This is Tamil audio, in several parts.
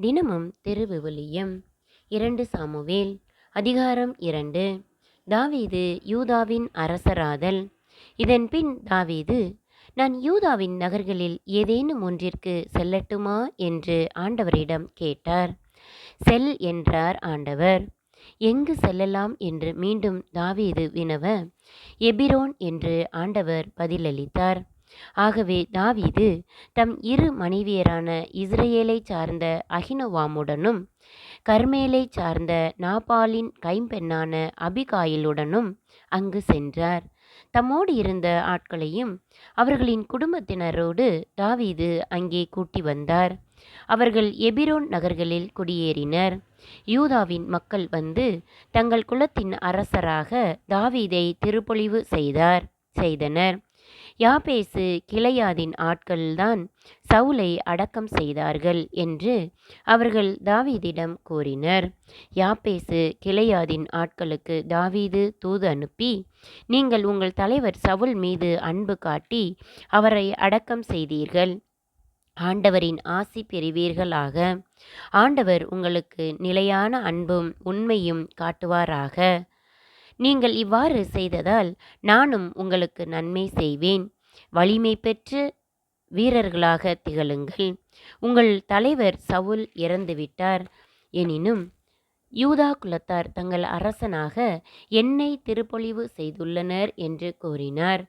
தினமும் திருவிவிலியம் இரண்டு சாமுவேல் அதிகாரம் இரண்டு. தாவீது யூதாவின் அரசராதல். இதன்பின் தாவீது நான் யூதாவின் நகர்களில் ஏதேனும் ஒன்றிற்கு செல்லட்டுமா? என்று ஆண்டவரிடம் கேட்டார். செல் என்றார் ஆண்டவர். எங்கு செல்லலாம்? என்று மீண்டும் தாவீது வினவ எபிரோன் என்று ஆண்டவர் பதிலளித்தார். ஆகவே தாவீது தம் இரு மனைவியரான இஸ்ரேலை சார்ந்த அகினவாமுடனும் கர்மேலைச் சார்ந்த நாபாலின் கைம்பெண்ணான அபிகாயிலுடனும் அங்கு சென்றார். தம்மோடு இருந்த ஆட்களையும் அவர்களின் குடும்பத்தினரோடு தாவீது அங்கே கூட்டி வந்தார். அவர்கள் எபிரோன் நகர்களில் குடியேறினர். யூதாவின் மக்கள் வந்து தங்கள் குலத்தின் அரசராக தாவீதை திருப்பொழிவு செய்தார் செய்தனர். யாபேசு கிளையாதின் ஆட்கள்தான் சவுலை அடக்கம் செய்தார்கள் என்று அவர்கள் தாவீதிடம் கூறினர். யாபேசு கிளையாதின் ஆட்களுக்கு தாவீது தூது அனுப்பி நீங்கள் உங்கள் தலைவர் சவுல் மீது அன்பு காட்டி அவரை அடக்கம் செய்தீர்கள். ஆண்டவரின் ஆசி பெறுவீர்களாக. ஆண்டவர் உங்களுக்கு நிலையான அன்பும் உண்மையும் காட்டுவாராக. நீங்கள் இவ்வாறு செய்ததால் நானும் உங்களுக்கு நன்மை செய்வேன். வலிமை பெற்று வீரர்களாக திகழுங்கள். உங்கள் தலைவர் சவுல் இறந்துவிட்டார். எனினும் யூதா குலத்தார் தங்கள் அரசனாக என்னை திருப்பொழிவு செய்துள்ளனர் என்று கூறினார்.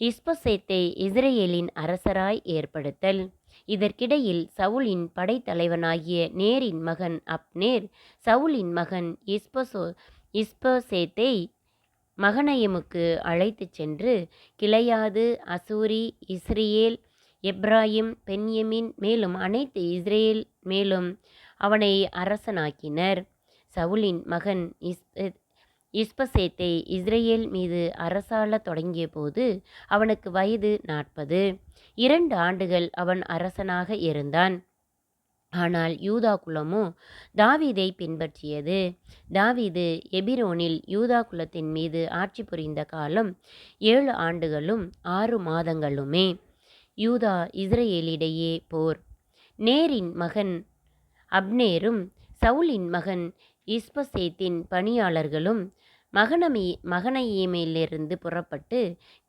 இஸ்பசேத்தை இஸ்ரேலின் அரசராய் ஏற்படுத்தல். இதற்கிடையில் சவுலின் படைத்தலைவனாகிய நேரின் மகன் அப்னேர் சவுலின் மகன் இஸ்பசோ இஸ்பசேத்தை மகனயமுக்கு அழைத்துச் சென்று கிளையாது அசூரி இஸ்ரேல் எப்ராஹிம் பென்யமின் மேலும் அனைத்து இஸ்ரேல் மேலும் அவனை அரசனாக்கினர். சவுலின் மகன் இஸ் இஸ்பசேத்தை இஸ்ரேல் மீது அரசாள தொடங்கிய போது அவனுக்கு வயது நாற்பது. இரண்டு ஆண்டுகள் அவன் அரசனாக இருந்தான். ஆனால் யூதா குலமோ தாவீதை பின்பற்றியது. தாவீது எபிரோனில் யூதா குலத்தின் மீது ஆட்சி புரிந்த காலம் ஏழு ஆண்டுகளும் ஆறு மாதங்களுமே. யூதா இஸ்ரேலிடையே போர். நேரின் மகன் அப்னேரும் சவுலின் மகன் இஸ்பசேத்தின் பணியாளர்களும் மகனமி மகனயீமிலிருந்து புறப்பட்டு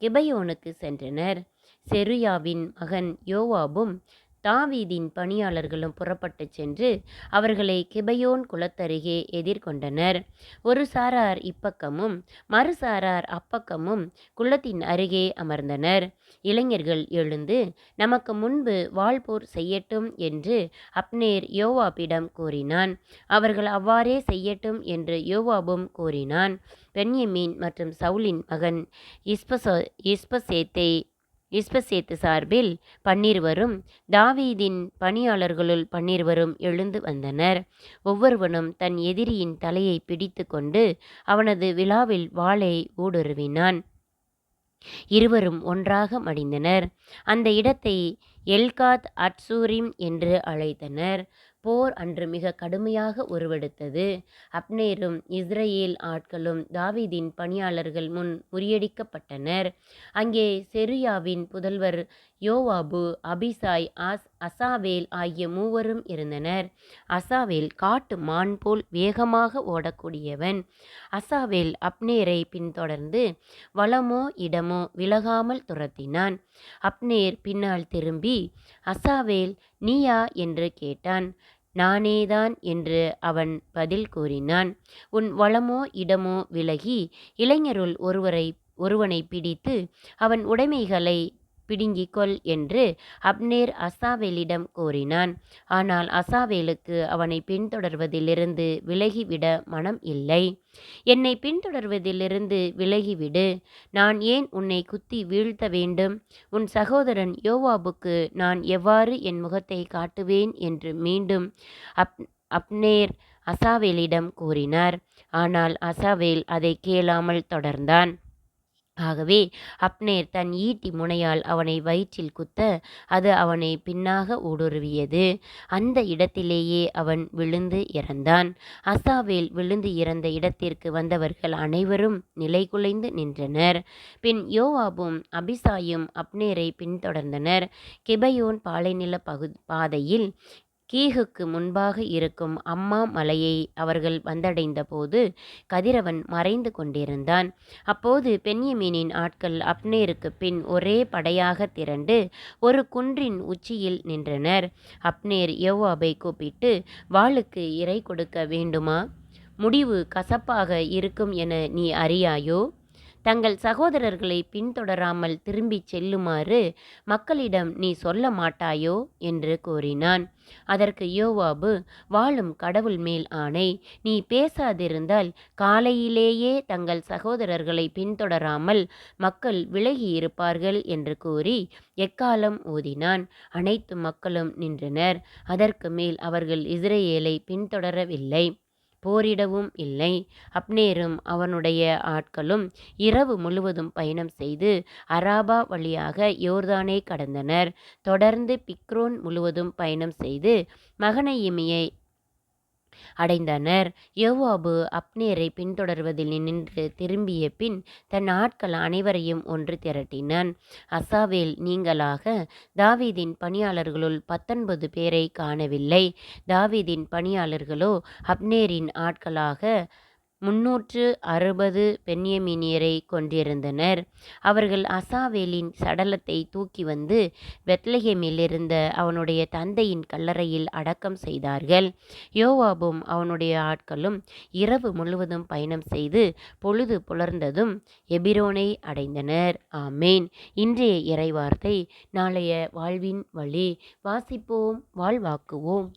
கிபயோனுக்கு சென்றனர். செருயாவின் மகன் யோவாபும் தாவீதின் பணியாளர்களும் புறப்பட்டுச் சென்று அவர்களை கிபயோன் குளத்தருகே எதிர்கொண்டனர். ஒரு சாரார் இப்பக்கமும் மறுசாரார் அப்பக்கமும் குளத்தின் அருகே அமர்ந்தனர். இளைஞர்கள் எழுந்து நமக்கு முன்பு வாழ்போர் செய்யட்டும் என்று அப்னேர் யோவாபிடம் கூறினான். அவர்கள் அவ்வாறே செய்யட்டும் என்று யோவாபும் கூறினான். பென்யமீன் மற்றும் சவுலின் மகன் இஸ்பசோ இஸ்பசேத்தை இஸ்பசேத்து சார்பில் பன்னிருவரும் தாவீதின் பணியாளர்களுள் பன்னிருவரும் எழுந்து வந்தனர். ஒவ்வொருவனும் தன் எதிரியின் தலையை பிடித்து கொண்டு அவனது விழாவில் வாளை ஊடுருவினான். இருவரும் ஒன்றாக மடிந்தனர். அந்த இடத்தை எல்காத் அட்சூரிம் என்று அழைத்தனர். போர் அன்று மிக கடுமையாக உருவெடுத்தது. அப்னேரும் இஸ்ரேல் ஆட்களும் தாவீதின் பணியாளர்கள் முன் முறியடிக்கப்பட்டனர். அங்கே செருயாவின் புதல்வர் யோவாபு அபிசாய் ஆஸ் அசாவேல் ஆகிய மூவரும் இருந்தனர். அசாவேல் காட்டு மான் போல் வேகமாக ஓடக்கூடியவன். அசாவேல் அப்னேரை பின்தொடர்ந்து வளமோ இடமோ விலகாமல் துரத்தினான். அப்னேர் பின்னால் திரும்பி அசாவேல் நீயா? என்று கேட்டான். நானேதான் என்று அவன் பதில் கூறினான். உன் வளமோ இடமோ விலகி இளைஞருள் ஒருவரை ஒருவனை பிடித்து அவன் உடைமைகளை பிடுங்கிக் கொள் என்று அப்னேர் அசாவேலிடம் கூறினான். ஆனால் அசாவேலுக்கு அவனை பின்தொடர்வதிலிருந்து விலகிவிட மனம் இல்லை. என்னை பின்தொடர்வதிலிருந்து விலகிவிடு. நான் ஏன் உன்னை குத்தி வீழ்த்த வேண்டும்? உன் சகோதரன் யோவாபுக்கு நான் எவ்வாறு என் முகத்தை காட்டுவேன்? என்று மீண்டும் அப் அப்னேர் அசாவேலிடம் கூறினார். ஆனால் அசாவேல் அதை கேளாமல் தொடர்ந்தான். ஆகவே அப்னேர் தன் ஈட்டி முனையால் அவனை வயிற்றில் குத்த அது அவனை பின்னாக ஊடுருவியது. அந்த இடத்திலேயே அவன் விழுந்து இறந்தான். அசாவேல் விழுந்து இறந்த இடத்திற்கு வந்தவர்கள் அனைவரும் நிலைகுலைந்து நின்றனர். பின் யோவாபும் அபிசாயும் அப்னேரை பின்தொடர்ந்தனர். கிபயோன் பாலைநில பகு பாதையில் கீகுக்கு முன்பாக இருக்கும் அம்மா மலையை அவர்கள் வந்தடைந்தபோது கதிரவன் மறைந்து கொண்டிருந்தான். அப்போது பென்யமீனின் ஆட்கள் அப்னேருக்கு பின் ஒரே படையாக திரண்டு ஒரு குன்றின் உச்சியில் நின்றனர். அப்னேர் யோவாபை கூப்பிட்டு வாளுக்கு இறை கொடுக்க வேண்டுமா? முடிவு கசப்பாக இருக்கும் என நீ அறியாயோ? தங்கள் சகோதரர்களை பின்தொடராமல் திரும்பிச் செல்லுமாறு மக்களிடம் நீ சொல்ல மாட்டாயோ? என்று கூறினான். அதற்கு யோவாபு வாழும் கடவுள் மேல் ஆணை. நீ பேசாதிருந்தால் காலையிலேயே தங்கள் சகோதரர்களை பின்தொடராமல் மக்கள் விலகி இருப்பார்கள் என்று கூறி எக்காலம் ஊதினான். அனைத்து மக்களும் நின்றனர். அதற்கு மேல் அவர்கள் இஸ்ரேலை பின்தொடரவில்லை. போரிடவும் இல்லை. அப்னேரும் அவனுடைய ஆட்களும் இரவு முழுவதும் பயணம் செய்து அராபா வழியாக யோர்தானை கடந்தனர். தொடர்ந்து பிக்ரோன் முழுவதும் பயணம் செய்து மகனையிமியை அடைந்தனர். யோவாபு அப்னேரை பின்தொடர்வதில் நின்று திரும்பிய பின் தன் ஆட்கள் அனைவரையும் ஒன்று திரட்டினான். அசாவேல் நீங்களாக தாவீதின் பணியாளர்களுள் பத்தொன்பது பேரை காணவில்லை. தாவீதின் பணியாளர்களோ அப்னேரின் ஆட்களாக முன்னூற்று அறுபது பென்யமீனியரை கொண்டிருந்தனர். அவர்கள் அசாவேலின் சடலத்தை தூக்கி வந்து பெத்லகேமிலிருந்த அவனுடைய தந்தையின் கல்லறையில் அடக்கம் செய்தார்கள். யோவாபும் அவனுடைய ஆட்களும் இரவு முழுவதும் பயணம் செய்து பொழுது புலர்ந்ததும் எபிரோனை அடைந்தனர். ஆமேன். இன்றைய இறைவார்த்தை நாளைய வாழ்வின் வழி. வாசிப்போம் வாழ்வாக்குவோம்.